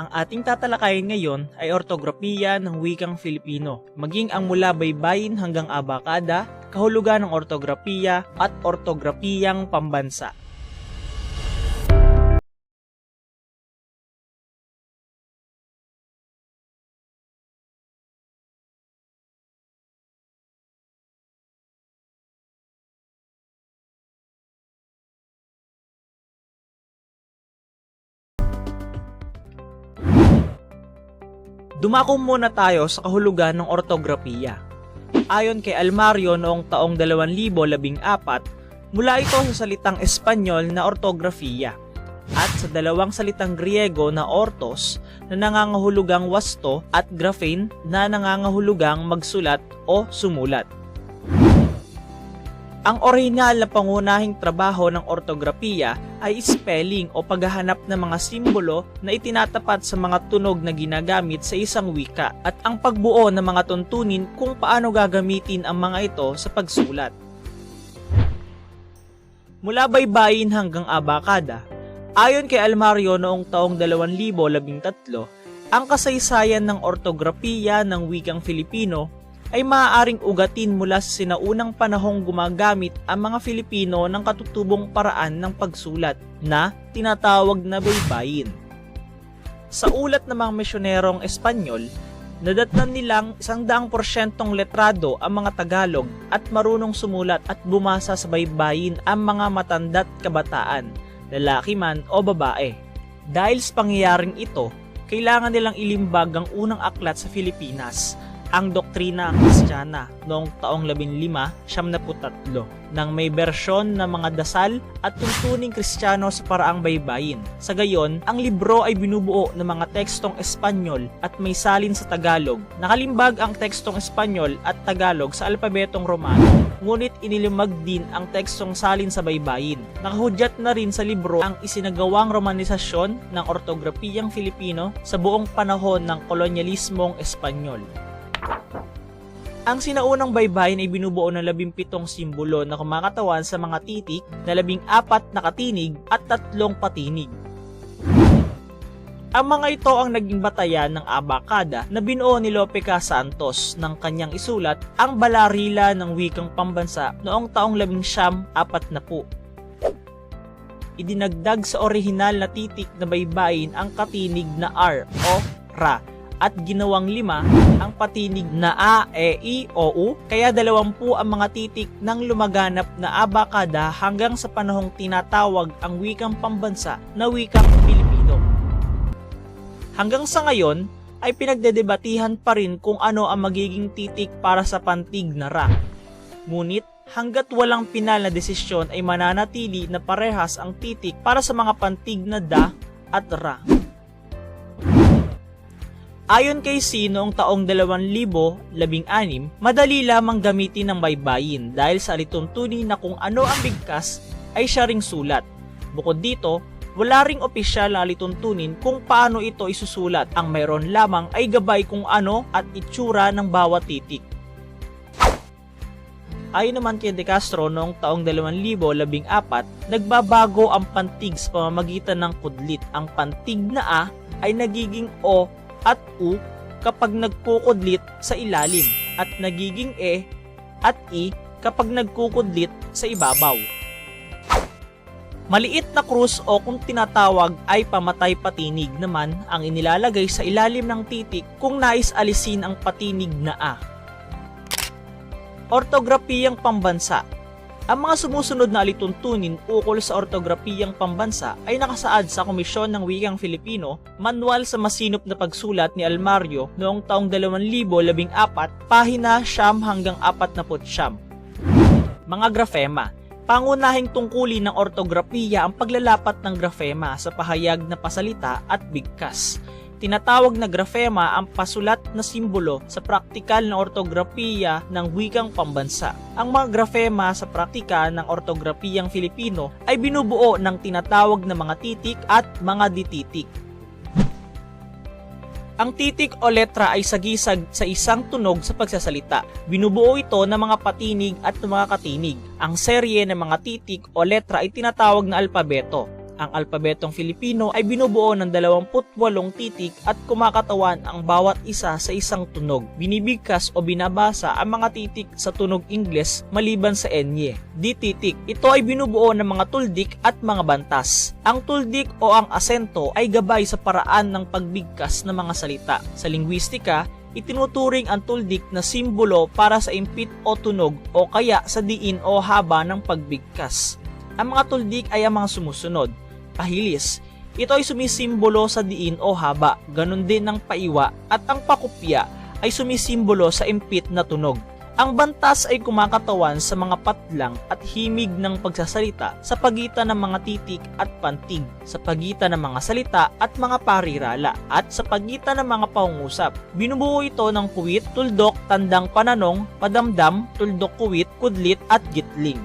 Ang ating tatalakayin ngayon ay ortografiya ng wikang Filipino, maging ang mula baybayin hanggang abakada, kahulugan ng ortografiya at ortografiyang pambansa. Dumako muna tayo sa kahulugan ng ortografiya. Ayon kay Almario noong taong 2014, mula ito sa salitang Espanyol na ortografiya at sa dalawang salitang Griego na ortos na nangangahulugang wasto at graphein na nangangahulugang magsulat o sumulat. Ang orihinal na pangunahing trabaho ng ortografiya ay spelling o paghahanap ng mga simbolo na itinatapat sa mga tunog na ginagamit sa isang wika at ang pagbuo ng mga tuntunin kung paano gagamitin ang mga ito sa pagsulat. Mula baybayin hanggang abakada, ayon kay Almario noong taong 2013, ang kasaysayan ng ortografiya ng wikang Filipino ay maaaring ugatin mula sa sinaunang panahong gumagamit ang mga Filipino ng katutubong paraan ng pagsulat na tinatawag na baybayin. Sa ulat ng mga misyonerong Espanyol, nadatnan nilang isang daang porsyentong letrado ang mga Tagalog at marunong sumulat at bumasa sa baybayin ang mga matanda't kabataan, lalaki man o babae. Dahil sa pangyayaring ito, kailangan nilang ilimbag ang unang aklat sa Pilipinas ang doktrina kristyana noong taong 1573 nang may bersyon ng mga dasal at tuntuning kristyano sa paraang baybayin. Sa gayon, ang libro ay binubuo ng mga tekstong Espanyol at may salin sa Tagalog. Nakalimbag ang tekstong Espanyol at Tagalog sa alpabetong Romano, ngunit inilimag din ang tekstong salin sa baybayin. Nakahudyat na rin sa libro ang isinagawang romanisasyon ng ortografiyang Filipino sa buong panahon ng kolonyalismong Espanyol. Ang sinaunang baybayin ay binubuo ng labimpitong simbolo na kumakatawan sa mga titik na labing apat na katinig at tatlong patinig. Ang mga ito ang naging batayan ng abakada na binuo ni Lope Casantos ng kanyang isulat ang balarila ng wikang pambansa noong taong labing siyam apat na po. Idinagdag sa orihinal na titik na baybayin ang katinig na R o Ra at ginawang lima ang patinig na A, E, I, O, U, kaya dalawampu ang mga titik ng lumaganap na abakada hanggang sa panahong tinatawag ang wikang pambansa na wikang Pilipino. Hanggang sa ngayon, ay pinagdedebatihan pa rin kung ano ang magiging titik para sa pantig na Ra. Ngunit hanggat walang pinal na desisyon ay mananatili na parehas ang titik para sa mga pantig na Da at Ra. Ayon kay C noong taong 2016, madali lamang gamitin ng baybayin dahil sa alituntunin na kung ano ang bigkas ay siya ring sulat. Bukod dito, wala ring opisyal na alituntunin kung paano ito isusulat. Ang mayroon lamang ay gabay kung ano at itsura ng bawat titik. Ayon naman kay De Castro noong taong 2014, nagbabago ang pantig sa pamamagitan ng kudlit. Ang pantig na A ay nagiging O at U kapag nagkukudlit sa ilalim at nagiging E at I kapag nagkukudlit sa ibabaw. Maliit na krus o kung tinatawag ay pamatay patinig naman ang inilalagay sa ilalim ng titik kung nais alisin ang patinig na A. Ortografiyang pambansa ang mga sumusunod na alituntunin ukol sa ortografiyang pambansa ay nakasaad sa Komisyon ng Wikang Filipino, Manual sa Masinop na Pagsulat ni Almario noong taong 2014, pahina siyam hanggang 49. Mga grafema Pangunahing tungkulin ng ortografiya ang paglalapat ng grafema sa pahayag na pasalita at bigkas. Tinatawag na grafema ang pasulat na simbolo sa praktikal na ortografiya ng wikang pambansa. Ang mga grafema sa praktika ng ortografiyang Filipino ay binubuo ng tinatawag na mga titik at mga dititik. Ang titik o letra ay sagisag sa isang tunog sa pagsasalita. Binubuo ito ng mga patinig at mga katinig. Ang serye ng mga titik o letra ay tinatawag na alpabeto. Ang alpabetong Filipino ay binubuo ng 28 titik at kumakatawan ang bawat isa sa isang tunog. Binibigkas o binabasa ang mga titik sa tunog Ingles maliban sa enye. Di. Ito ay binubuo ng mga tuldik at mga bantas. Ang tuldik o ang asento ay gabay sa paraan ng pagbigkas ng mga salita. Sa lingwistika, itinuturing ang tuldik na simbolo para sa impit o tunog o kaya sa diin o haba ng pagbigkas. Ang mga tuldik ay ang mga sumusunod. Pahilis, ito ay sumisimbolo sa diin o haba, ganun din ang paiwa at ang pakupya ay sumisimbolo sa impit na tunog. Ang bantas ay kumakatawan sa mga patlang at himig ng pagsasalita sa pagitan ng mga titik at pantig, sa pagitan ng mga salita at mga parirala, at sa pagitan ng mga pangungusap. Binubuo ito ng kuwit, tuldok, tandang pananong, padamdam, tuldok kuwit, kudlit at gitling.